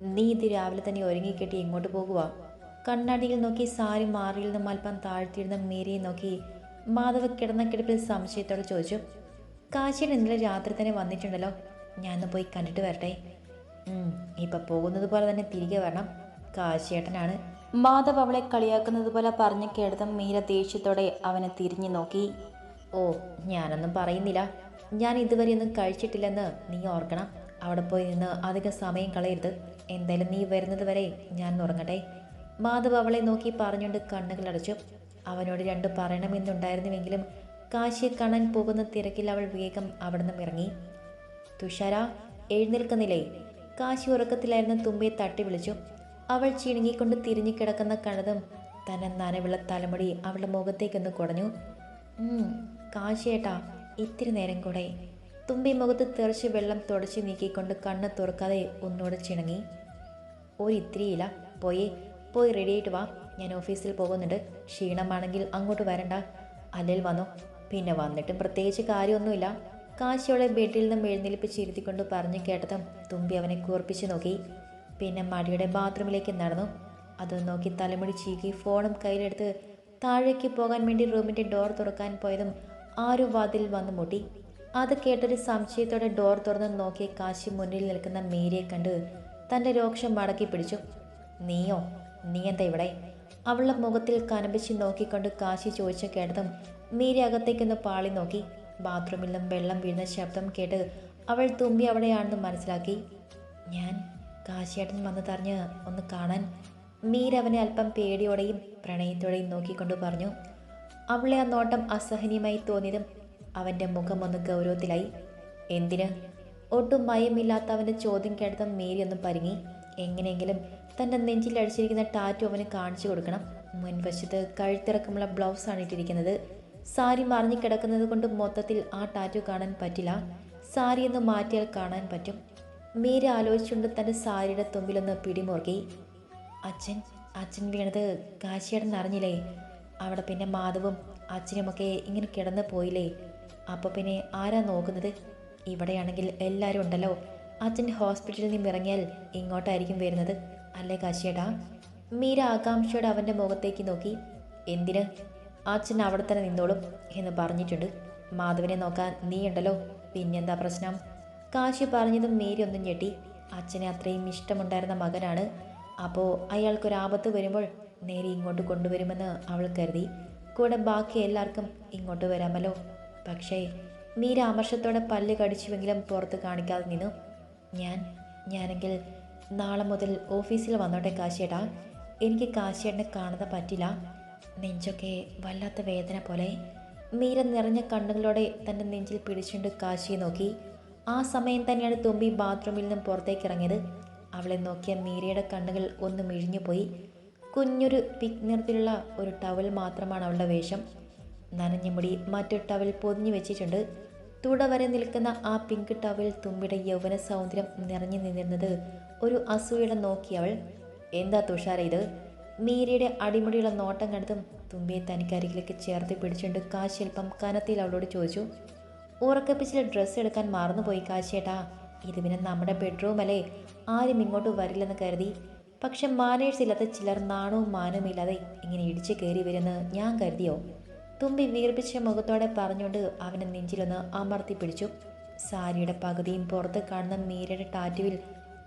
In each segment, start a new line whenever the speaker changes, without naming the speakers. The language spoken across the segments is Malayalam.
നീ ഇത് രാവിലെ തന്നെ ഒരുങ്ങിക്കെട്ടി ഇങ്ങോട്ട് പോകുക കണ്ണാടിയിൽ നോക്കി സാരി മാറിയിൽ നിന്നും അല്പം താഴ്ത്തിയിരുന്ന മീരയെ നോക്കി മാധവ് കിടന്ന കിടപ്പിൽ സംശയത്തോടെ ചോദിച്ചു കാശിയുടെ ഇന്നലെ രാത്രി തന്നെ വന്നിട്ടുണ്ടല്ലോ. ഞാനൊന്ന് പോയി കണ്ടിട്ട് വരട്ടെ. ഇപ്പൊ പോകുന്നത് പോലെ തന്നെ തിരികെ വരണം. കാശിയേട്ടനാണ്. മാധവ് അവളെ കളിയാക്കുന്നത് പോലെ പറഞ്ഞു കേട്ടത് മീര ദേഷ്യത്തോടെ അവനെ തിരിഞ്ഞു നോക്കി. ഓ ഞാനൊന്നും പറയുന്നില്ല. ഞാൻ ഇതുവരെ ഒന്നും കഴിച്ചിട്ടില്ലെന്ന് നീ ഓർക്കണം. അവിടെ പോയി നിന്ന് അധികം സമയം കളയരുത്. എന്തായാലും നീ വരുന്നത് വരെ ഞാൻ ഉറങ്ങട്ടെ. മാധവ് അവളെ നോക്കി പറഞ്ഞുകൊണ്ട് കണ്ണുകൾ അടച്ചു. അവനോട് രണ്ട് പറയണമെന്നുണ്ടായിരുന്നുവെങ്കിലും കാശിയെ കാണാൻ പോകുന്ന തിരക്കിൽ അവൾ വേഗം അവിടെ നിന്നും ഇറങ്ങി. തുഷാര എഴുന്നേൽക്കുന്നില്ലേ? കാശി ഉറക്കത്തിലായിരുന്ന തുമ്പിയെ തട്ടി വിളിച്ചു. അവൾ ചിണുങ്ങിക്കൊണ്ട് തിരിഞ്ഞു കിടക്കുന്ന കണതും തന്നെ നനവുള്ള തലമുടി അവളുടെ മുഖത്തേക്കൊന്ന് കുടഞ്ഞു. "ഉം, കാശിയേട്ടാ ഇത്തിരി നേരം കൂടെ. തുമ്പി മുഖത്ത് തെറിച്ച് വെള്ളം തുടച്ച് നീക്കിക്കൊണ്ട് കണ്ണ് തുറക്കാതെ ഒന്നുകൂടെ ചിണങ്ങി. ഒരിത്തിരിയില്ല പോയി പോയി റെഡിയായിട്ട് വാ. ഞാൻ ഓഫീസിൽ പോകുന്നുണ്ട്. ക്ഷീണമാണെങ്കിൽ അങ്ങോട്ട് വരണ്ട. അല്ലേൽ വന്നോ. പിന്നെ വന്നിട്ടും പ്രത്യേകിച്ച് കാര്യമൊന്നുമില്ല. കാശിയോളെ ബെഡിൽ നിന്നും എഴുന്നേൽപ്പിച്ചിരുത്തിക്കൊണ്ട് പറഞ്ഞു കേട്ടതും തുമ്പി അവനെ കൂർപ്പിച്ച് നോക്കി. പിന്നെ മടിയുടെ ബാത്റൂമിലേക്ക് നടന്നു. അത് നോക്കി തലമുടി ചീകി ഫോണും കയ്യിലെടുത്ത് താഴേക്ക് പോകാൻ വേണ്ടി റൂമിന്റെ ഡോർ തുറക്കാൻ പോയതും ആരും വാതിൽ വന്നു മുട്ടി. അത് കേട്ടൊരു സംശയത്തോടെ ഡോർ തുറന്ന് നോക്കിയ കാശി മുന്നിൽ നിൽക്കുന്ന മീരയെ കണ്ട് തന്റെ രോക്ഷം മടക്കി പിടിച്ചു. നീയോ? നീ എന്താ ഇവിടെ? അവളുടെ മുഖത്തിൽ കനപിച്ച് നോക്കിക്കൊണ്ട് കാശി ചോദിച്ച കേട്ടതും മീരി അകത്തേക്കൊന്ന് പാളി നോക്കി. ബാത്റൂമിൽ നിന്നും വെള്ളം വീഴുന്ന ശബ്ദം കേട്ട് അവൾ തുമ്പി അവിടെയാണെന്ന് മനസ്സിലാക്കി. ഞാൻ കാശിയേട്ടൻ വന്നതറിഞ്ഞ് ഒന്ന് കാണാൻ. മീര അവനെ അല്പം പേടിയോടെയും പ്രണയത്തോടെയും നോക്കിക്കൊണ്ട് പറഞ്ഞു. അവളെ ആ നോട്ടം അസഹനീയമായി തോന്നിയതും അവന്റെ മുഖം ഒന്ന് ഗൗരവത്തിലായി. എന്തിന്? ഒട്ടും ഭയമില്ലാത്ത അവന്റെ ചോദ്യം കേട്ട മേരി ഒന്ന് പരിങ്ങി. എങ്ങനെയെങ്കിലും തന്റെ നെഞ്ചിൽ അടിച്ചിരിക്കുന്ന ടാറ്റു അവന് കാണിച്ചു കൊടുക്കണം. മുൻവശത്ത് കഴുത്തിറക്കമുള്ള ബ്ലൗസാണ് ഇട്ടിരിക്കുന്നത്. സാരി മറിഞ്ഞു കിടക്കുന്നത് കൊണ്ട് മൊത്തത്തിൽ ആ ടാറ്റു കാണാൻ പറ്റില്ല. സാരി ഒന്ന് മാറ്റിയാൽ കാണാൻ പറ്റും. മീര ആലോചിച്ചുകൊണ്ട് തന്റെ സാരിയുടെ തുമ്പിലൊന്ന് പിടിമുറുകി. അച്ഛൻ അച്ഛൻ വീണത് കാശിയേടൻ അറിഞ്ഞില്ലേ? അവിടെ പിന്നെ മാധവും അച്ഛനുമൊക്കെ ഇങ്ങനെ കിടന്നു പോയില്ലേ? അപ്പോൾ പിന്നെ ആരാ നോക്കുന്നത്? ഇവിടെയാണെങ്കിൽ എല്ലാവരും ഉണ്ടല്ലോ. അച്ഛൻ ഹോസ്പിറ്റലിൽ നിന്ന് ഇറങ്ങിയാൽ ഇങ്ങോട്ടായിരിക്കും വരുന്നത്. അല്ലേ കാശിയേട്ടാ? മീര ആകാംക്ഷയോടെ അവന്റെ മുഖത്തേക്ക് നോക്കി. എന്തിന്? അച്ഛൻ അവിടെ തന്നെ നിന്നോളും എന്ന് പറഞ്ഞിട്ടുണ്ട്. മാധവനെ നോക്കാൻ നീ ഉണ്ടല്ലോ. പിന്നെന്താ പ്രശ്നം? കാശി പറഞ്ഞതും മേരി ഒന്നും ഞെട്ടി. അച്ഛനെ അത്രയും ഇഷ്ടമുണ്ടായിരുന്ന മകനാണ്. അപ്പോൾ അയാൾക്കൊരാപത്ത് വരുമ്പോൾ നേരെ ഇങ്ങോട്ട് കൊണ്ടുവരുമെന്ന് അവൾ കരുതി. കൂടെ ബാക്കി എല്ലാവർക്കും ഇങ്ങോട്ട് വരാമല്ലോ. പക്ഷേ മീര അമർഷത്തോടെ പല്ല് കടിച്ചുവെങ്കിലും പുറത്ത് കാണിക്കാതെ നിന്നു. ഞാൻ ഞാനെങ്കിൽ നാളെ മുതൽ ഓഫീസിൽ വന്നോട്ടെ കാശിയേട്ടാ. എനിക്ക് കാശിയേട്ടനെ കാണാതെ പറ്റില്ല. നെഞ്ചൊക്കെ വല്ലാത്ത വേദന പോലെ. മീര നിറഞ്ഞ കണ്ണുകളോടെ തന്റെ നെഞ്ചിൽ പിടിച്ചുകൊണ്ട് കാശിയെ നോക്കി. ആ സമയം തന്നെയാണ് തുമ്പി ബാത്റൂമിൽ നിന്നും പുറത്തേക്ക് ഇറങ്ങിയത്. അവളെ നോക്കിയ മീരയുടെ കണ്ണുകൾ ഒന്ന് മിഴിഞ്ഞുപോയി. കുഞ്ഞൊരു പിക് നിറത്തിലുള്ള ഒരു ടവൽ മാത്രമാണ് അവളുടെ വേഷം. നനഞ്ഞ മുടി മറ്റു ടവൽ പൊതിഞ്ഞു വെച്ചിട്ടുണ്ട്. തുട വരെ നിൽക്കുന്ന ആ പിങ്ക് ടവൽ തുമ്പിയുടെ യൗവന സൗന്ദര്യം നിറഞ്ഞു നിന്നിരുന്നത് ഒരു അസൂയയുടെ നോക്കിയവൾ എന്താ തുഷാര ഇത്? മീരയുടെ അടിമുടിയുള്ള നോട്ടം കണ്ടതും തുമ്പിയെ തനിക്കരികിലേക്ക് ചേർത്ത് പിടിച്ചുകൊണ്ട് കാശിൽപ്പം കനത്തിൽ അവളോട് ചോദിച്ചു ഉറക്കപ്പിച്ചിൽ ഡ്രസ്സ് എടുക്കാൻ മറന്നുപോയി കാശിയേട്ടാ. ഇത് പിന്നെ നമ്മുടെ ബെഡ്റൂം അല്ലേ? ആരും ഇങ്ങോട്ട് വരില്ലെന്ന് കരുതി. പക്ഷെ മാനേഴ്സ് ഇല്ലാത്ത ചിലർ നാണവും മാനവും ഇല്ലാതെ ഇങ്ങനെ ഇടിച്ചു കയറി വരുമെന്ന് ഞാൻ കരുതിയോ? തുമ്പി വീർപ്പിച്ച മുഖത്തോടെ പറഞ്ഞുകൊണ്ട് അവനെ നെഞ്ചിലൊന്ന് അമർത്തി പിടിച്ചു. സാരിയുടെ പകുതിയും പുറത്ത് കാണുന്ന മീരയുടെ ടാറ്റുവിൽ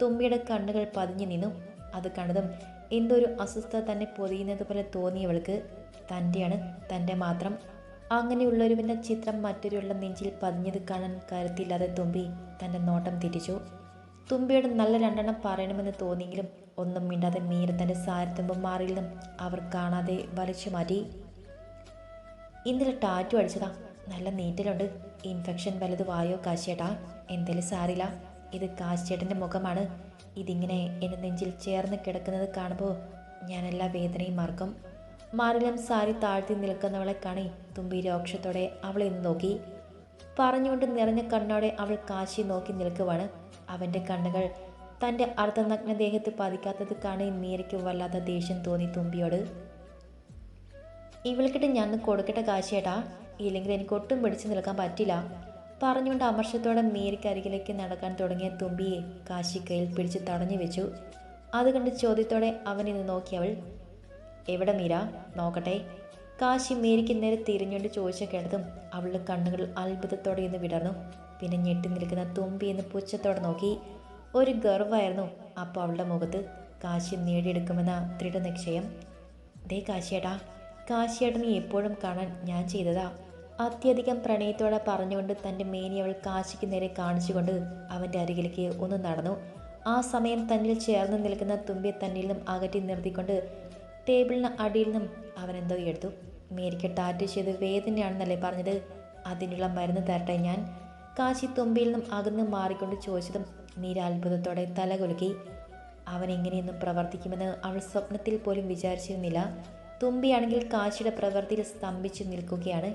തുമ്പിയുടെ കണ്ണുകൾ പതിഞ്ഞു നിന്നു. അത് കണ്ടതും എന്തോ ഒരു അസ്വസ്ഥത തന്നെ പൊതിയുന്നത് പോലെ തോന്നിയവൾക്ക് തന്റെയാണ് തന്റെ മാത്രം. അങ്ങനെയുള്ളൊരുവിന്റെ ചിത്രം മറ്റൊരുള്ള നെഞ്ചിൽ പതിഞ്ഞത് കാണാൻ കരുത്തില്ലാതെ തുമ്പി തന്റെ നോട്ടം തിരിച്ചു. തുമ്പിയുടെ നല്ല രണ്ടെണ്ണം പറയണമെന്ന് തോന്നിയെങ്കിലും ഒന്നും മിണ്ടാതെ മീര തന്റെ സാരത്തുമ്പം മാറിയിൽ നിന്നും അവർ കാണാതെ വലിച്ചു മാറ്റി. ഇന്നലെ ടാറ്റു അടിച്ചതാ. നല്ല നീറ്റലുണ്ട്. ഇൻഫെക്ഷൻ വലുത് വായോ കാശിയേട്ടാ? എന്തേലും സാറില്ല ഇത് കാശിയേട്ടന്റെ മുഖമാണ്. ഇതിങ്ങനെ എന്റെ നെഞ്ചിൽ ചേർന്ന് കിടക്കുന്നത് കാണുമ്പോൾ ഞാൻ എല്ലാ വേദനയും മറക്കും. മാറിലും സാരി താഴ്ത്തി നിൽക്കുന്നവളെ കാണി തുമ്പി രോക്ഷത്തോടെ അവളെ ഇന്ന് നോക്കി. പറഞ്ഞുകൊണ്ട് നിറഞ്ഞ കണ്ണോടെ അവൾ കാശി നോക്കി നിൽക്കുവാണ്. അവന്റെ കണ്ണുകൾ തന്റെ അർദ്ധനഗ്ന ദേഹത്ത് പതിക്കാത്തത് കാണി മീരയ്ക്ക് വല്ലാത്ത ദേഷ്യം തോന്നി തുമ്പിയോട്. ഇവൾക്കിട്ട് ഞാൻ കൊടുക്കട്ടെ കാശേട്ടാ ഇല്ലെങ്കിൽ എനിക്ക് ഒട്ടും പിടിച്ചു നിൽക്കാൻ പറ്റില്ല. പറഞ്ഞുകൊണ്ട് അമർഷത്തോടെ മീരിക്കരികിലേക്ക് നടക്കാൻ തുടങ്ങിയ തുമ്പിയെ കാശി കയ്യിൽ പിടിച്ച് തടഞ്ഞു വെച്ചു. അത് കണ്ട് ചോദ്യത്തോടെ അവനിന്ന് നോക്കിയവൾ എവിടെ മീര? നോക്കട്ടെ. കാശി മേരിക്ക് നേരെ തിരിഞ്ഞുകൊണ്ട് ചോദിച്ച കേട്ടതും അവളുടെ കണ്ണുകൾ അത്ഭുതത്തോടെ ഇന്ന് വിടർന്നു. പിന്നെ ഞെട്ടി നിൽക്കുന്ന തുമ്പി എന്ന് പുച്ഛത്തോടെ നോക്കി. ഒരു ഗർവായിരുന്നു അപ്പോൾ അവളുടെ മുഖത്ത്. കാശി നേടിയെടുക്കുമെന്ന ദൃഢനിശ്ചയം. ദേ കാശിയേട്ടാ കാശിയേട്ടനെ എപ്പോഴും കാണാൻ ഞാൻ ചെയ്തതാ. അത്യധികം പ്രണയത്തോടെ പറഞ്ഞുകൊണ്ട് തന്റെ മേനി അവൾ കാശിക്ക് നേരെ കാണിച്ചുകൊണ്ട് അവന്റെ അരികിലേക്ക് ഒന്ന് നടന്നു. ആ സമയം തന്നിൽ ചേർന്ന് നിൽക്കുന്ന തുമ്പിയെ തന്നിൽ നിന്നും അകറ്റി നിർത്തിക്കൊണ്ട് ടേബിളിന് അടിയിൽ നിന്നും അവൻ എന്തോ എടുത്തു. മേരിക്ക് ടാറ്റു ചെയ്ത് വേദനയാണെന്നല്ലേ പറഞ്ഞത്? അതിനുള്ള മരുന്ന് തരട്ടെ ഞാൻ. കാശി തുമ്പിയിൽ നിന്നും അകന്ന് മാറിക്കൊണ്ട് ചോദിച്ചതും നീരാത്ഭുതത്തോടെ തല കുലുക്കി അവൻ എങ്ങനെയൊന്നും പ്രവർത്തിക്കുമെന്ന് അവൾ സ്വപ്നത്തിൽ പോലും വിചാരിച്ചിരുന്നില്ല. തുമ്പിയാണെങ്കിൽ കാശിയുടെ പ്രവൃത്തിയിൽ സ്തംഭിച്ചു നിൽക്കുകയാണ്.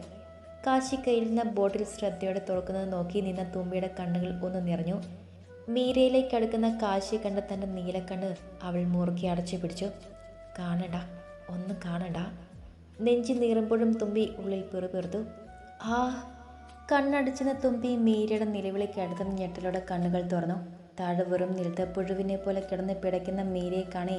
കാശി കയ്യിൽ നിന്ന് ബോട്ടിൽ ശ്രദ്ധയോടെ തുറക്കുന്നത് നോക്കി നിന്ന തുമ്പിയുടെ കണ്ണുകൾ ഒന്ന് നിറഞ്ഞു. മീരയിലേക്ക് അടുക്കുന്ന കാശി കണ്ട തന്റെ നീലക്കണ്ണ് അവൾ മുറുക്കി അടച്ചു പിടിച്ചു. കാണണ്ട ഒന്ന് കാണണ്ട നെഞ്ചി നീറുമ്പോഴും തുമ്പി ഉള്ളിൽ പെറുപെറുത്തു ആ കണ്ണടിച്ചെന്ന തുമ്പി മീരയുടെ നിലവിളിക്ക് അടുത്തും ഞെട്ടലോടെ കണ്ണുകൾ തുറന്നു. താഴെ വെറും നിലത്ത് പുഴുവിനെ പോലെ കിടന്ന് പിടയ്ക്കുന്ന മീരയെ കാണി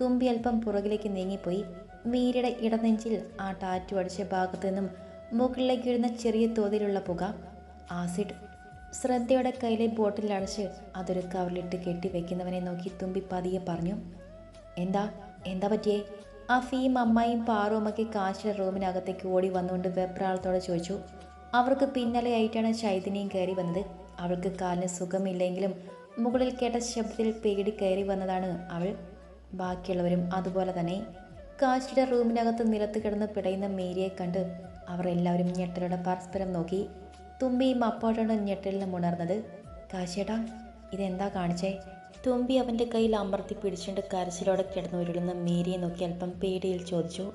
തുമ്പി അല്പം പുറകിലേക്ക് നീങ്ങിപ്പോയി. മീരയുടെ ഇടനെഞ്ചിൽ ആ ടാറ്റു അടിച്ച ഭാഗത്തു നിന്നും മുകളിലേക്ക് വരുന്ന ചെറിയ തോതിലുള്ള പുക ആസിഡ് ശ്രദ്ധയുടെ കയ്യിലെ ബോട്ടിൽ അടച്ച് അതൊരു കവറിലിട്ട് കെട്ടിവെക്കുന്നവനെ നോക്കി തുമ്പി പതിയെ പറഞ്ഞു എന്താ? എന്താ പറ്റിയേ? അഫിയും അമ്മായും പാറുമൊക്കെ കാശിയുടെ റൂമിനകത്തേക്ക് ഓടി വന്നുകൊണ്ട് വെപ്രാളത്തോടെ ചോദിച്ചു അവർക്ക് പിന്നാലെയായിട്ടാണ് ചൈതന്യം കയറി വന്നത്? അവൾക്ക് കാലിന് സുഖമില്ലെങ്കിലും മുകളിൽ കേട്ട ശബ്ദത്തിൽ പേടി കയറി വന്നതാണ് അവൾ. ബാക്കിയുള്ളവരും അതുപോലെ തന്നെ. കാശിയുടെ റൂമിനകത്ത് നിലത്ത് കിടന്ന് പിടയുന്ന മേരിയെ കണ്ട് അവർ എല്ലാവരും ഞെട്ടലോടെ പരസ്പരം നോക്കി. തുമ്പിയും അപ്പോഴാണ് ഞെട്ടലിന് ഉണർന്നത്. കാശിയേട്ടാ ഇതെന്താ കാണിച്ചേ? തുമ്പി അവന്റെ കയ്യിൽ അമർത്തി പിടിച്ചുകൊണ്ട് കരച്ചിലോടെ കിടന്നു ഉരുളുന്ന മേരിയെ നോക്കി അല്പം പേടിയിൽ ചോദിച്ചു.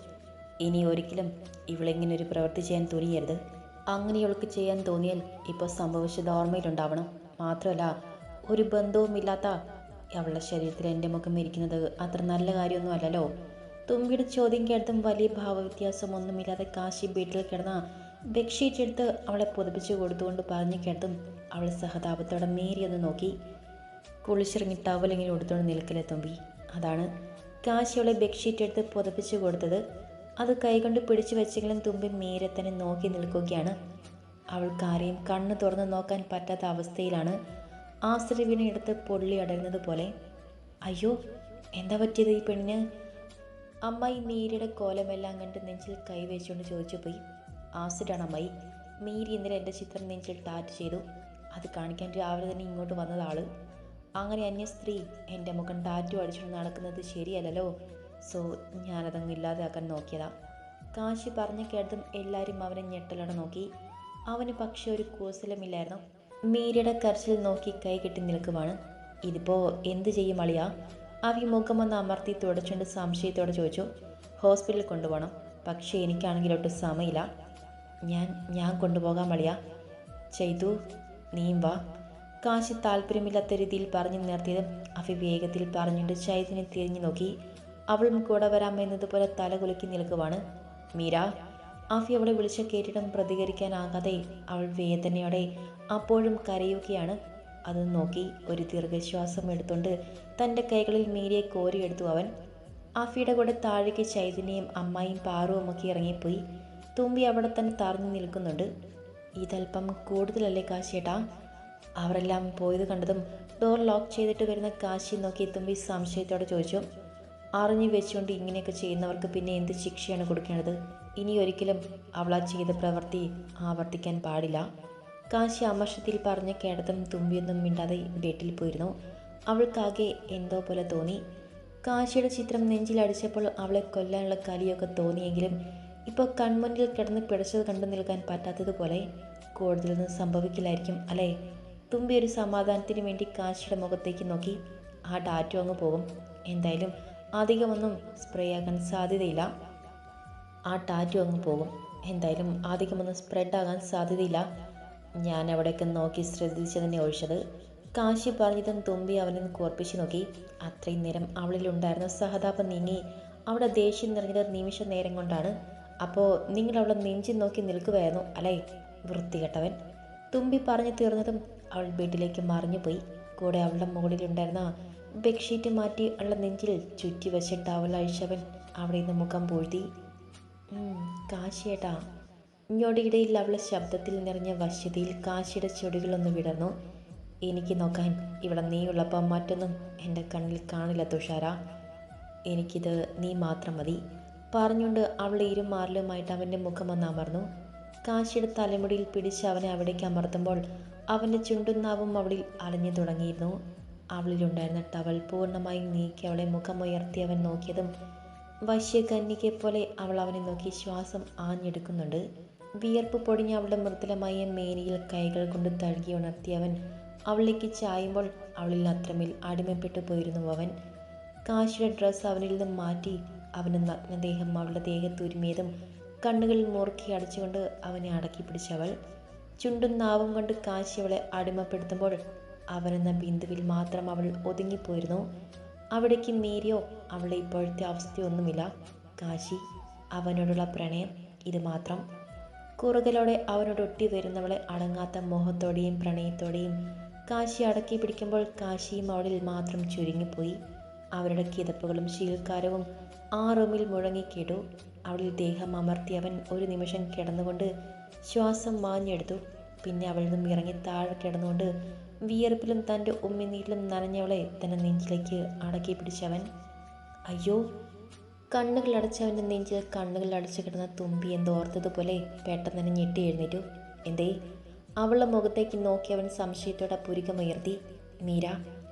ഇനി ഒരിക്കലും ഇവളിങ്ങനെ ഒരു പ്രവൃത്തി ചെയ്യാൻ തുനിയരുത്. അങ്ങനെ ഇവൾക്ക് ചെയ്യാൻ തോന്നിയാൽ ഇപ്പോൾ സംഭവിച്ചത് ഓർമ്മയിലുണ്ടാവണം. മാത്രമല്ല ഒരു ബന്ധവുമില്ലാത്ത അവളുടെ ശരീരത്തിൽ എന്റെ മുഖം ഇരിക്കുന്നത് അത്ര നല്ല കാര്യമൊന്നും അല്ലല്ലോ. തുമ്പിയുടെ ചോദ്യം കേട്ടതും വലിയ ഭാവവ്യത്യാസമൊന്നുമില്ലാതെ കാശി വീട്ടിൽ കിടന്ന ബെഡ്ഷീറ്റ് എടുത്ത് അവളെ പുതപ്പിച്ചു കൊടുത്തുകൊണ്ട് പറഞ്ഞു കേട്ടതും അവൾ സഹതാപത്തോടെ മേരിയൊന്ന് നോക്കി. കുളിച്ചിറങ്ങി ടവലിങ്ങനെ കൊടുത്തോണ്ട് നിൽക്കില്ല തുമ്പി? അതാണ്. കാശി അവളെ ബെഡ്ഷീറ്റ് എടുത്ത് പുതപ്പിച്ച് കൊടുത്തത്. അത് കൈകൊണ്ട് പിടിച്ചു വെച്ചെങ്കിലും തുമ്പി മീരെ തന്നെ നോക്കി നിൽക്കുകയാണ്. അവൾക്ക് ആരെയും കണ്ണ് തുറന്ന് നോക്കാൻ പറ്റാത്ത അവസ്ഥയിലാണ്. ആശ്രി എടുത്ത് പൊള്ളി അടരുന്നത് പോലെ. അയ്യോ എന്താ പറ്റിയത് ഈ പെണ്ണിന്? അമ്മായി മീരയുടെ കോലമെല്ലാം കണ്ട് നെഞ്ചിൽ കൈവച്ചുകൊണ്ട് ചോദിച്ചു പോയി. ആസിഡാണ് അമ്മായി. മീരി ഇന്നലെ എന്റെ ചിത്രം നെഞ്ചിൽ ടാറ്റ് ചെയ്തു. അത് കാണിക്കാൻ രാവിലെ തന്നെ ഇങ്ങോട്ട് വന്നതാൾ അങ്ങനെ അന്യ സ്ത്രീ എന്റെ മുഖം ടാറ്റു അടിച്ചുകൊണ്ട് നടക്കുന്നത് ശരിയല്ലല്ലോ. സോ ഞാനതങ്ങ് ഇല്ലാതാക്കാൻ നോക്കിയതാ. കാശി പറഞ്ഞു കേട്ടതും എല്ലാവരും അവനെ ഞെട്ടലോടെ നോക്കി. അവന് പക്ഷേ ഒരു കൂസലമില്ലായിരുന്നു. മീരയുടെ കരച്ചിൽ നോക്കി കൈ കെട്ടി നിൽക്കുവാണ്. ഇതിപ്പോൾ എന്ത് ചെയ്യും അളിയ? അവി വന്ന് അമർത്തി തുടച്ചുകൊണ്ട് സംശയത്തോടെ ചോദിച്ചു ഹോസ്പിറ്റലിൽ കൊണ്ടുപോകണം. പക്ഷേ എനിക്കാണെങ്കിൽ ഒട്ടും സമയമില്ല. ഞാൻ ഞാൻ കൊണ്ടുപോകാൻ വളിയ ചെയ്തു. നീയും വാ. കാശി താല്പര്യമില്ലാത്ത രീതിയിൽ പറഞ്ഞു നിർത്തിയതും അഫി വേഗത്തിൽ പറഞ്ഞുകൊണ്ട് ചൈതന്യം തിരിഞ്ഞു നോക്കി. അവളും കൂടെ വരാമെന്നതുപോലെ തല കുലുക്കി നിൽക്കുവാണ്. മീര. അഫി അവളെ വിളിച്ച കേട്ടിട്ടും പ്രതികരിക്കാനാകാതെ അവൾ വേദനയോടെ അപ്പോഴും കരയുകയാണ്. അത് നോക്കി ഒരു ദീർഘശ്വാസം എടുത്തുകൊണ്ട് തന്റെ കൈകളിൽ മീരിയെ കോരിയെടുത്തു അവൻ. ആഫിയുടെ കൂടെ താഴേക്ക് ചൈതന്യയും അമ്മായും പാറുവുമൊക്കെ ഇറങ്ങിപ്പോയി. തുമ്പി അവിടെ തന്നെ തറഞ്ഞു നിൽക്കുന്നുണ്ട്. ഇതല്പം കൂടുതലല്ലേ കാശിയേട്ടാ? അവരെല്ലാം പോയത് കണ്ടതും ഡോർ ലോക്ക് ചെയ്തിട്ട് വരുന്ന കാശി നോക്കി തുമ്പി സംശയത്തോടെ ചോദിച്ചു. അറിഞ്ഞു വെച്ചുകൊണ്ട് ഇങ്ങനെയൊക്കെ ചെയ്യുന്നവർക്ക് പിന്നെ എന്ത് ശിക്ഷയാണ് കൊടുക്കേണ്ടത്? ഇനി ഒരിക്കലും അവളാ ചെയ്ത പ്രവൃത്തി ആവർത്തിക്കാൻ പാടില്ല. കാശി അമർഷത്തിൽ പറഞ്ഞ കേടതും തുമ്പിയൊന്നും മിണ്ടാതെ വീട്ടിൽ പോയിരുന്നു. അവൾക്കാകെ എന്തോ പോലെ തോന്നി. കാശിയുടെ ചിത്രം നെഞ്ചിലടിച്ചപ്പോൾ അവളെ കൊല്ലാനുള്ള കലിയൊക്കെ തോന്നിയെങ്കിലും ഇപ്പോൾ കൺമുന്നിൽ കിടന്ന് പിടച്ചത് കണ്ടു നിൽക്കാൻ പറ്റാത്തതുപോലെ കൂടുതലൊന്നും സംഭവിക്കില്ലായിരിക്കും അല്ലേ? തുമ്പി ഒരു സമാധാനത്തിന് വേണ്ടി കാശിയുടെ മുഖത്തേക്ക് നോക്കി. ആ ടാറ്റു അങ്ങ് പോകും. എന്തായാലും അധികമൊന്നും സ്പ്രേ ആകാൻ സാധ്യതയില്ല. ആ ടാറ്റു അങ്ങ് പോകും. എന്തായാലും അധികമൊന്നും സ്പ്രെഡ് ആകാൻ സാധ്യതയില്ല. ഞാൻ അവിടേക്ക് നോക്കി ശ്രദ്ധിച്ചതിനെ ഒഴിച്ചത് കാശി പറഞ്ഞതും തുമ്പി അവനെ കോർപ്പിച്ചു നോക്കി. അത്രയും നേരം അവളിലുണ്ടായിരുന്ന സഹതാപം നീങ്ങി. അവിടെ ദേഷ്യം നിറഞ്ഞത് നിമിഷ നേരം കൊണ്ടാണ്. അപ്പോൾ നിങ്ങൾ അവളെ നെഞ്ചി നോക്കി നിൽക്കുകയായിരുന്നു അല്ലേ വൃത്തികെട്ടവൻ? തുമ്പി പറഞ്ഞു തീർന്നതും അവൾ ബെഡിലേക്ക് മറിഞ്ഞുപോയി. കൂടെ അവളുടെ മുകളിലുണ്ടായിരുന്ന ബെഡ്ഷീറ്റ് മാറ്റി അവളുടെ നെഞ്ചിൽ ചുറ്റി വെച്ചിട്ട് ടവൽ അഴിച്ചവൻ അവിടെ നിന്ന് മുഖം പൂഴ്ത്തി. "ഉം, കാശിയേട്ടാ ഞൊടിയിടയിൽ അവളെ ശബ്ദത്തിൽ നിറഞ്ഞ വശ്യതയിൽ കാശിയുടെ ചെടികളൊന്ന് വിടർന്നു. എനിക്ക് നോക്കാൻ ഇവിടെ നീയുള്ളപ്പോൾ മറ്റൊന്നും എന്റെ കണ്ണിൽ കാണില്ല തുഷാര. എനിക്കിത് നീ മാത്രം മതി. പറഞ്ഞുകൊണ്ട് അവളെ ഇരുമാറിലുമായിട്ട് അവന്റെ മുഖം വന്ന് അമർന്നു. കാശിയുടെ തലമുടിയിൽ പിടിച്ച് അവനെ അവിടേക്ക് അമർത്തുമ്പോൾ അവന്റെ ചുണ്ടുന്നാവും അവളിൽ അലഞ്ഞു തുടങ്ങിയിരുന്നു. അവളിലുണ്ടായിരുന്ന ടവൽ പൂർണമായും നീക്കി അവളെ മുഖമുയർത്തി അവൻ നോക്കിയതും വശ്യകന്യകയെ പോലെ അവൾ അവനെ നോക്കി ശ്വാസം ആഞ്ഞെടുക്കുന്നുണ്ട്. വിയർപ്പ് പൊടിഞ്ഞ അവളുടെ മൃദുലമായ മേനിയിൽ കൈകൾ കൊണ്ട് തഴുകി ഉണർത്തി അവൻ അവളിലേക്ക് ചായുമ്പോൾ അവളിൽ അത്രമേൽ അടിമപ്പെട്ടു പോയിരുന്നു അവൻ. കാശിയുടെ ഡ്രസ്സ് അവനിൽ നിന്നും മാറ്റി അവന് നഗ്നദേഹം അവളുടെ ദേഹത്തുരുമിയതും കണ്ണുകളിൽ മുറുക്കി അടച്ചുകൊണ്ട് അവനെ അടക്കി പിടിച്ചവൾ ചുണ്ടും നാവും കൊണ്ട് കാശി അവളെ അടിമപ്പെടുത്തുമ്പോൾ അവനെന്ന ബിന്ദുവിൽ മാത്രം അവൾ ഒതുങ്ങിപ്പോയിരുന്നു. അവിടേക്ക് മീരിയോ അവളെ ഇപ്പോഴത്തെ അവസ്ഥയൊന്നുമില്ല. കാശി അവനോടുള്ള പ്രണയം ഇത് മാത്രം. കുറുകലോടെ അവനോട് ഒട്ടി വരുന്നവളെ അടങ്ങാത്ത മോഹത്തോടെയും പ്രണയത്തോടെയും കാശി അടക്കി പിടിക്കുമ്പോൾ കാശിയും അവളിൽ മാത്രം ചുരുങ്ങിപ്പോയി. അവരുടെ കിതപ്പുകളും ശീൽക്കാരവും ആ റൂമിൽ മുഴങ്ങിക്കിടു അവളിൽ ദേഹം അമർത്തി അവൻ ഒരു നിമിഷം കിടന്നുകൊണ്ട് ശ്വാസം മാഞ്ഞെടുത്തു പിന്നെ അവളിൽ നിന്നും ഇറങ്ങി താഴെ കിടന്നുകൊണ്ട് വിയർപ്പിലും തന്റെ ഉമ്മിനീരിലും നനഞ്ഞവളെ തന്റെ നെഞ്ചിലേക്ക് അടക്കി പിടിച്ചവൻ. അയ്യോ കണ്ണുകൾ അടച്ചവന്റെ നെഞ്ചിൽ കണ്ണുകൾ അടച്ചു കിടന്ന തുമ്പി എന്തോർത്തതുപോലെ പെട്ടെന്ന് തന്നെ ഞെട്ടി എഴുന്നേറ്റു. എന്തേ? അവളുടെ മുഖത്തേക്ക് നോക്കി അവൻ സംശയത്തോടെ പുരികമുയർത്തി. മീര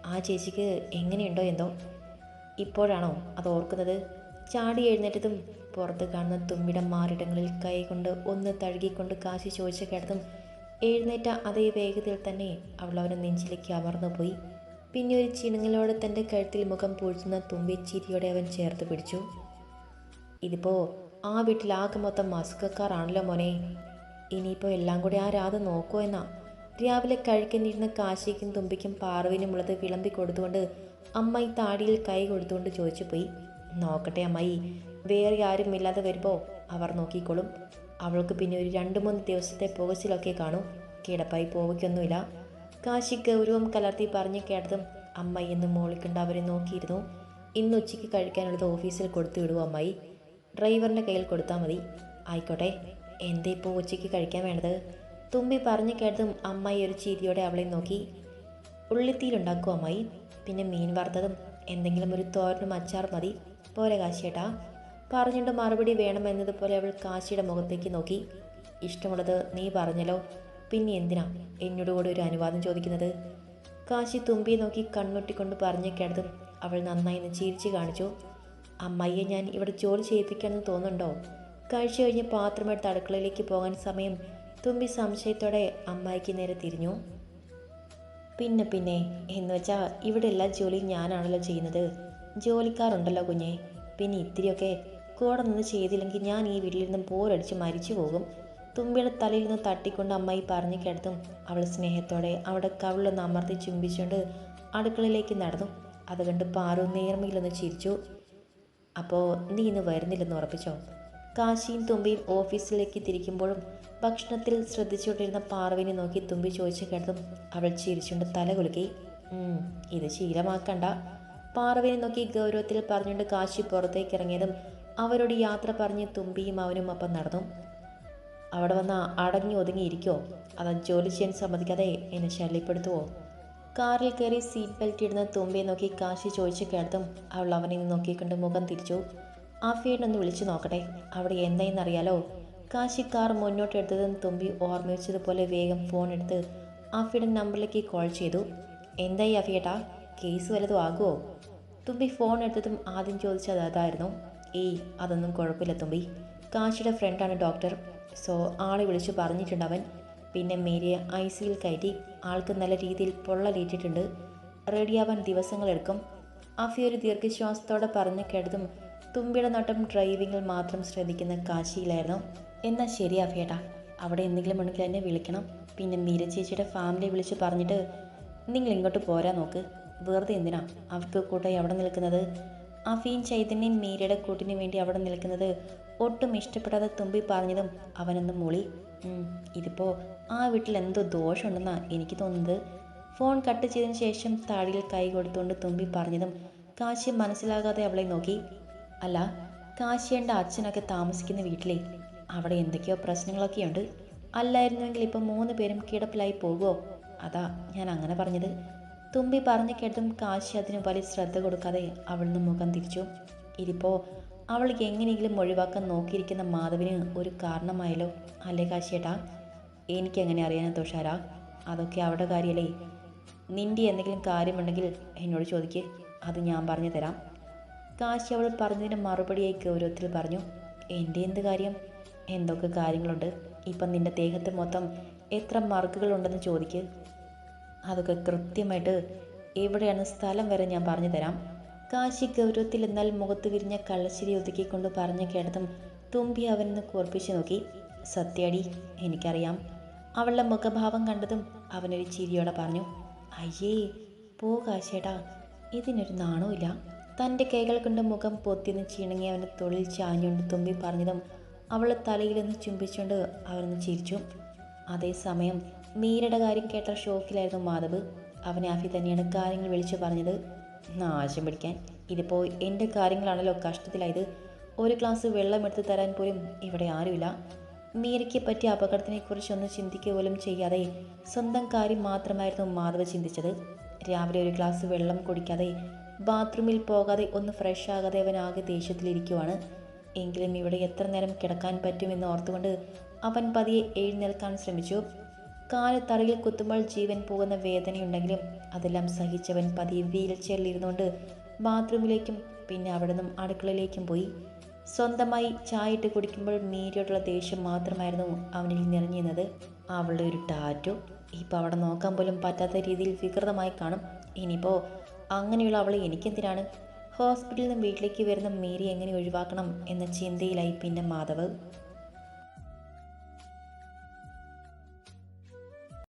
ആ ചേച്ചിക്ക് എങ്ങനെയുണ്ടോ എന്തോ? ഇപ്പോഴാണോ അത് ഓർക്കുന്നത്? ചാടി എഴുന്നേറ്റതും പുറത്ത് കാണുന്ന തുമ്പിടം മാറിടങ്ങളിൽ കൈകൊണ്ട് ഒന്ന് തഴുകിക്കൊണ്ട് കാശി ചോദിച്ച കിടന്നും എഴുന്നേറ്റ അതേ വേഗതയിൽ തന്നെ അവൾ അവനെ നെഞ്ചിലേക്ക് അമർന്നു പോയി. പിന്നെ ഒരു ചിണുങ്ങലോടെ തന്റെ കഴുത്തിൽ മുഖം പൂഴ്ത്തുന്ന തുമ്പി ചിരിയോടെ അവൻ ചേർത്ത് പിടിച്ചു. ഇതിപ്പോ ആ വീട്ടിൽ ആകെ മൊത്തം മസുക്കക്കാരാണല്ലോ മോനെ. ഇനിയിപ്പോൾ എല്ലാം കൂടി ആ രാധ നോക്കൂ എന്നാ? രാവിലെ കഴിക്കുന്നിരുന്ന കാശിക്കും തുമ്പിക്കും പാർവിനും ഉള്ളത് വിളമ്പി കൊടുത്തുകൊണ്ട് അമ്മായി താടിയിൽ കൈ കൊടുത്തുകൊണ്ട് ചോദിച്ചു പോയി. നോക്കട്ടെ അമ്മായി വേറെ ആരും ഇല്ലാതെ വരുമ്പോൾ അവർ നോക്കിക്കോളും. അവൾക്ക് പിന്നെ ഒരു രണ്ട് മൂന്ന് ദിവസത്തെ പുകച്ചിലൊക്കെ കാണും. കിടപ്പായി പോവുകയൊന്നുമില്ല കാശി ഗൗരവം കലർത്തി പറഞ്ഞു കേട്ടതും അമ്മായി എന്ന് മോളിക്കൊണ്ട് അവരെ നോക്കിയിരുന്നു. ഇന്ന് ഉച്ചയ്ക്ക് കഴിക്കാനുള്ളത് ഓഫീസിൽ കൊടുത്തു വിടുവോ അമ്മായി? ഡ്രൈവറിന്റെ കയ്യിൽ കൊടുത്താൽ മതി. ആയിക്കോട്ടെ എന്താ ഇപ്പോൾ ഉച്ചയ്ക്ക് കഴിക്കാൻ വേണ്ടത്? തുമ്പി പറഞ്ഞു കേട്ടതും അമ്മായി ഒരു ചീരിയോടെ അവളെ നോക്കി. ഉള്ളിത്തീലുണ്ടാക്കും അമ്മായി. പിന്നെ മീൻ വറുത്തതും എന്തെങ്കിലും ഒരു തോരനും അച്ചാർ മതി. പോരെ കാശിയേട്ടാ. പറഞ്ഞിട്ട് മറുപടി വേണമെന്നതുപോലെ അവൾ കാശിയുടെ മുഖത്തേക്ക് നോക്കി. ഇഷ്ടമുള്ളത് നീ പറഞ്ഞല്ലോ. പിന്നെ എന്തിനാ എന്നോട് കൂടെ ഒരു അനുവാദം ചോദിക്കുന്നത്? കാശി തുമ്പി നോക്കി കണ്ണൊട്ടിക്കൊണ്ട് പറഞ്ഞു കേട്ടതും അവൾ നന്നായി ചിരിച്ചു കാണിച്ചു. അമ്മയെ ഞാൻ ഇവിടെ ജോലി ചെയ്യിപ്പിക്കാമെന്ന് തോന്നുന്നുണ്ടോ? കഴിച്ചു കഴിഞ്ഞ് പാത്രമെടുത്ത് അടുക്കളയിലേക്ക് പോകാൻ സമയം തുമ്പി സംശയത്തോടെ അമ്മായിക്ക് നേരെ തിരിഞ്ഞു. പിന്നെ പിന്നെ എന്ന് വെച്ചാൽ ഇവിടെ എല്ലാ ജോലിയും ഞാനാണല്ലോ ചെയ്യുന്നത്. ജോലിക്കാരുണ്ടല്ലോ കുഞ്ഞെ. പിന്നെ ഇത്തിരിയൊക്കെ കൂടെ നിന്ന് ചെയ്തില്ലെങ്കിൽ ഞാൻ ഈ വീട്ടിൽ നിന്ന് പോരടിച്ച് മരിച്ചു പോകും. തുമ്പിയുടെ തലയിൽ നിന്ന് തട്ടിക്കൊണ്ട് അമ്മായി പറഞ്ഞു കിടത്തും അവൾ സ്നേഹത്തോടെ അവിടെ കവിളൊന്ന് അമർത്തി ചുംബിച്ചുകൊണ്ട് അടുക്കളയിലേക്ക് നടന്നു. അത് കണ്ട് പാറു നേർമയിലൊന്ന് ചിരിച്ചു. അപ്പോൾ നീ ഇന്ന് വരുന്നില്ലെന്ന് ഉറപ്പിച്ചോ? കാശിയും തുമ്പിയും ഓഫീസിലേക്ക് തിരിക്കുമ്പോഴും ഭക്ഷണത്തിൽ ശ്രദ്ധിച്ചുകൊണ്ടിരുന്ന പാർവിനെ നോക്കി തുമ്പി ചോദിച്ചു കേട്ടതും അവൾ ചിരിച്ചുകൊണ്ട് തല കുലുക്കി. "ഉം, ഇത് ശീലമാക്കണ്ട. പാർവിനെ നോക്കി ഗൗരവത്തിൽ പറഞ്ഞുകൊണ്ട് കാശി പുറത്തേക്ക് ഇറങ്ങിയതും അവരോട് യാത്ര പറഞ്ഞ് തുമ്പിയും അവനും അപ്പം നടന്നു. അവിടെ വന്ന അടങ്ങി ഒതുങ്ങിയിരിക്കോ? അതാ ജോലി ചെയ്യാൻ സമ്മതിക്കാതെ എന്നെ ശല്യപ്പെടുത്തുവോ? കാറിൽ കയറി സീറ്റ് ബെൽറ്റ് ഇടുന്ന തുമ്പിയെ നോക്കി കാശി ചോദിച്ചു കേട്ടതും അവൾ അവനെ നോക്കിക്കൊണ്ട് മുഖം തിരിച്ചു. ആഫിയേട്ടൊന്ന് വിളിച്ചു നോക്കട്ടെ അവിടെ എന്തായെന്നറിയാലോ? കാശി കാർ മുന്നോട്ടെടുത്തതും തുമ്പി ഓർമ്മിച്ചതുപോലെ വേഗം ഫോൺ എടുത്ത് ആഫിയുടെ നമ്പറിലേക്ക് കോൾ ചെയ്തു. എന്തായി അഫിയേട്ടാ കേസ് വല്ലതും ആകുമോ തുമ്പി ഫോൺ എടുത്തതും ആദ്യം ചോദിച്ചത് അതായിരുന്നു. ഏയ് അതൊന്നും കുഴപ്പമില്ല തുമ്പി. കാശിയുടെ ഫ്രണ്ടാണ് ഡോക്ടർ സോ ആളെ വിളിച്ചു പറഞ്ഞിട്ടുണ്ട് അവൻ. പിന്നെ മേരിയെ ഐ സിയിൽ കയറ്റി. ആൾക്ക് നല്ല രീതിയിൽ പൊള്ളലേറ്റിട്ടുണ്ട്. റെഡിയാവാൻ ദിവസങ്ങളെടുക്കും. അഫി ഒരു ദീർഘശ്വാസത്തോടെ പറഞ്ഞു കേട്ടതും തുമ്പിയുടെ നോട്ടം ഡ്രൈവിങ്ങിൽ മാത്രം ശ്രദ്ധിക്കുന്ന കാശിയിലായിരുന്നു. എന്നാൽ ശരി അഫിയേട്ടാ അവിടെ എന്തെങ്കിലും ഉണ്ടെങ്കിൽ എന്നെ വിളിക്കണം. പിന്നെ മീര ചേച്ചിയുടെ ഫാമിലി വിളിച്ച് പറഞ്ഞിട്ട് നിങ്ങൾ ഇങ്ങോട്ട് പോരാ നോക്ക്. വെറുതെ എന്തിനാ? അവർക്ക് കൂട്ടായി അവിടെ നിൽക്കുന്നത്. അഫീൻ ചൈതന്യം മീരയുടെ കൂട്ടിന് വേണ്ടി അവിടെ നിൽക്കുന്നത് ഒട്ടും ഇഷ്ടപ്പെടാതെ തുമ്പി പറഞ്ഞതും അവനൊന്ന് മൂളി. "ഉം, ഇതിപ്പോ ആ വീട്ടിൽ എന്തോ ദോഷമുണ്ടെന്നാണ് എനിക്ക് തോന്നുന്നത്. ഫോൺ കട്ട് ചെയ്തതിന് ശേഷം താടിയിൽ കൈ കൊടുത്തുകൊണ്ട് തുമ്പി പറഞ്ഞതും കാശി മനസ്സിലാകാതെ അവളെ നോക്കി. അല്ല കാശിയുടെ അച്ഛനൊക്കെ താമസിക്കുന്ന വീട്ടിലെ അവിടെ എന്തൊക്കെയോ പ്രശ്നങ്ങളൊക്കെയുണ്ട്. അല്ലായിരുന്നുവെങ്കിൽ ഇപ്പം മൂന്ന് പേരും കിടപ്പിലായി പോകുമോ അതാ ഞാൻ അങ്ങനെ പറഞ്ഞത്. തുമ്പി പറഞ്ഞു കേട്ടതും കാശി അതിന് വലിയ ശ്രദ്ധ കൊടുക്കാതെ അവളിന്ന് മുഖം തിരിച്ചു. ഇതിപ്പോൾ അവൾക്ക് എങ്ങനെയെങ്കിലും ഒഴിവാക്കാൻ നോക്കിയിരിക്കുന്ന മാധവിന് ഒരു കാരണമായല്ലോ. അല്ലേ കാശിയേട്ടാ? എനിക്കെങ്ങനെ അറിയാനാ തുഷാര? അതൊക്കെ അവിടെ കാര്യമല്ലേ നിന്റെ എന്തെങ്കിലും കാര്യമുണ്ടെങ്കിൽ എന്നോട് ചോദിക്ക്. അത് ഞാൻ പറഞ്ഞു തരാം. കാശി അവൾ പറഞ്ഞതിന് മറുപടിയായി ഗൗരവത്തിൽ പറഞ്ഞു. എന്റെ എന്ത് കാര്യം? എന്തൊക്കെ കാര്യങ്ങളുണ്ട്? ഇപ്പം നിന്റെ ദേഹത്ത് മൊത്തം എത്ര മറുക്കുകളുണ്ടെന്ന് ചോദിക്ക്. അതൊക്കെ കൃത്യമായിട്ട് എവിടെയാണ് സ്ഥലം വരെ ഞാൻ പറഞ്ഞു തരാം. കാശി ഗൗരവത്തിൽ എന്നാൽ മുഖത്ത് വിരിഞ്ഞ കള്ളശ്ശേരി ഒതുക്കിക്കൊണ്ട് പറഞ്ഞു കേട്ടതും തുമ്പി അവനെന്ന് കോർപ്പിച്ചു നോക്കി. സത്യടി എനിക്കറിയാം. അവളുടെ മുഖഭാവം കണ്ടതും അവനൊരു ചിരിയോടെ പറഞ്ഞു അയ്യേ പോ കാശേടാ ഇതിനൊരു നാണവുമില്ല തന്റെ കൈകൾ കൊണ്ട് മുഖം പൊത്തിന്ന് ചീണങ്ങി അവന്റെ തൊഴിൽ ചാഞ്ഞുകൊണ്ട് തുമ്പി പറഞ്ഞതും അവളെ തലയിലൊന്ന് ചുംബിച്ചുകൊണ്ട് അവനൊന്ന് ചിരിച്ചു. അതേസമയം മീരയുടെ കാര്യം കേട്ട ഷോക്കിലായിരുന്നു മാധവ്. അവനെ ആഫി തന്നെയാണ് കാര്യങ്ങൾ വിളിച്ചു പറഞ്ഞത്. നാശം പിടിക്കാൻ. ഇതിപ്പോൾ എന്റെ കാര്യങ്ങളാണല്ലോ കഷ്ടത്തിലായത്. ഒരു ഗ്ലാസ് വെള്ളം എടുത്ത് തരാൻ പോലും ഇവിടെ ആരുമില്ല. മീരയ്ക്ക് പറ്റിയ അപകടത്തിനെക്കുറിച്ചൊന്നും ചിന്തിക്കുക പോലും ചെയ്യാതെ സ്വന്തം കാര്യം മാത്രമായിരുന്നു മാധവ് ചിന്തിച്ചത്. രാവിലെ ഒരു ഗ്ലാസ് വെള്ളം കുടിക്കാതെ ബാത്റൂമിൽ പോകാതെ ഒന്ന് ഫ്രഷ് ആകാതെ അവൻ ആകെ ദേഷ്യത്തിലിരിക്കുവാണ്. എങ്കിലും ഇവിടെ എത്ര നേരം കിടക്കാൻ പറ്റുമെന്ന് ഓർത്തുകൊണ്ട് അവൻ പതിയെ എഴുന്നേൽക്കാൻ ശ്രമിച്ചു. കാൽ തറയിൽ കുത്തുമ്പോൾ ജീവൻ പോകുന്ന വേദനയുണ്ടെങ്കിലും അതെല്ലാം സഹിച്ചവൻ പതിയെ വീൽ ചെയറിലിരുന്നുകൊണ്ട് ബാത്റൂമിലേക്കും പിന്നെ അവിടെ നിന്നും അടുക്കളയിലേക്കും പോയി. സ്വന്തമായി ചായ ഇട്ട് കുടിക്കുമ്പോൾ മീരിയോടുള്ള ദേഷ്യം മാത്രമായിരുന്നു അവനിൽ നിറഞ്ഞിരുന്നത്. അവളുടെ ഒരു ടാറ്റു ഇപ്പോൾ അവിടെ നോക്കാൻ പോലും പറ്റാത്ത രീതിയിൽ വികൃതമായി കാണും. ഇനിയിപ്പോൾ അങ്ങനെയുള്ള അവൾ എനിക്കെന്തിനാണ്? ഹോസ്പിറ്റലിൽ നിന്നും വീട്ടിലേക്ക് വരുന്ന മീരി എങ്ങനെ ഒഴിവാക്കണം എന്ന ചിന്തയിലായി പിന്നെ മാധവ്.